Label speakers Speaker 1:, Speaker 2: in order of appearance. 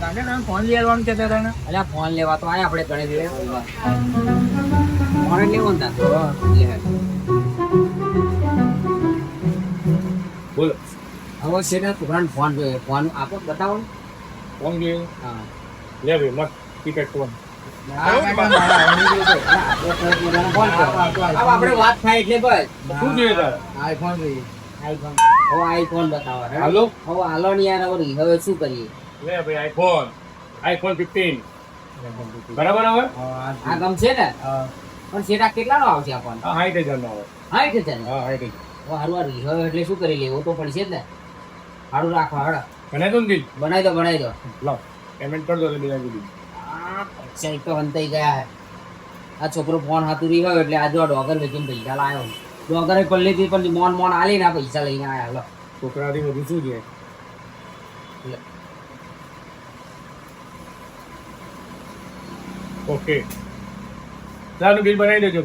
Speaker 1: કાકા તમે ફોન લઈ આવવાનું કહેતા હતા ને
Speaker 2: અલ્યા ફોન લેવા તો આયા આપણે ઘરે જોડે ફોન લેવો ને.
Speaker 3: બોલો
Speaker 2: હવે છે ને છોકરાને ફોન જોઈએ ફોન આપો બતાવો ને.
Speaker 3: ફોન જોઈએ
Speaker 2: હા
Speaker 3: લે ભાઈ મસ્ત ટિકિટ ફોન.
Speaker 2: આપણે વાત થાય એટલે બસ
Speaker 3: શું જોઈએ
Speaker 1: આઈફોન જોઈએ
Speaker 2: આઈફોન હવે આઈફોન બતાવો.
Speaker 3: હાલો
Speaker 2: હવે હાલો ને યાર હવે શું કરીએ
Speaker 3: લે ભાઈ આઈફોન. IPhone fifteen. બરાબર હવે?
Speaker 2: આ ગમશે ને?
Speaker 1: હા.
Speaker 2: પણ સેટા કેટલાનો આવશે આપણને
Speaker 3: સાઠ હજાર નો આવે.
Speaker 2: હા એટલે
Speaker 3: હા સાઠ હજાર.
Speaker 2: હવે હારું આ રીહો એટલે શું કરી લેવો તો પડશે જ ને. હારું રાખવા હાડા.
Speaker 3: બનાવી દો ને દિલ
Speaker 2: બનાવી દો બનાવી દો.
Speaker 3: લો પેમેન્ટ કરી દો એટલે બીજા
Speaker 2: આ પૈસા એક તો હંતાઈ ગયા. હે. આ છોકરો ફોન હાથું રહ્યો એટલે આજે ડોગર વેચીને પૈસા લાવ્યો ડોગરે પલ્લીથી પણ મોન મોન આલી ને પૈસા લઈને આવ્યા હાલો
Speaker 3: છોકરાથી બધું શું છે? ઓકે. ચાલો બિલ બનાવી દેજો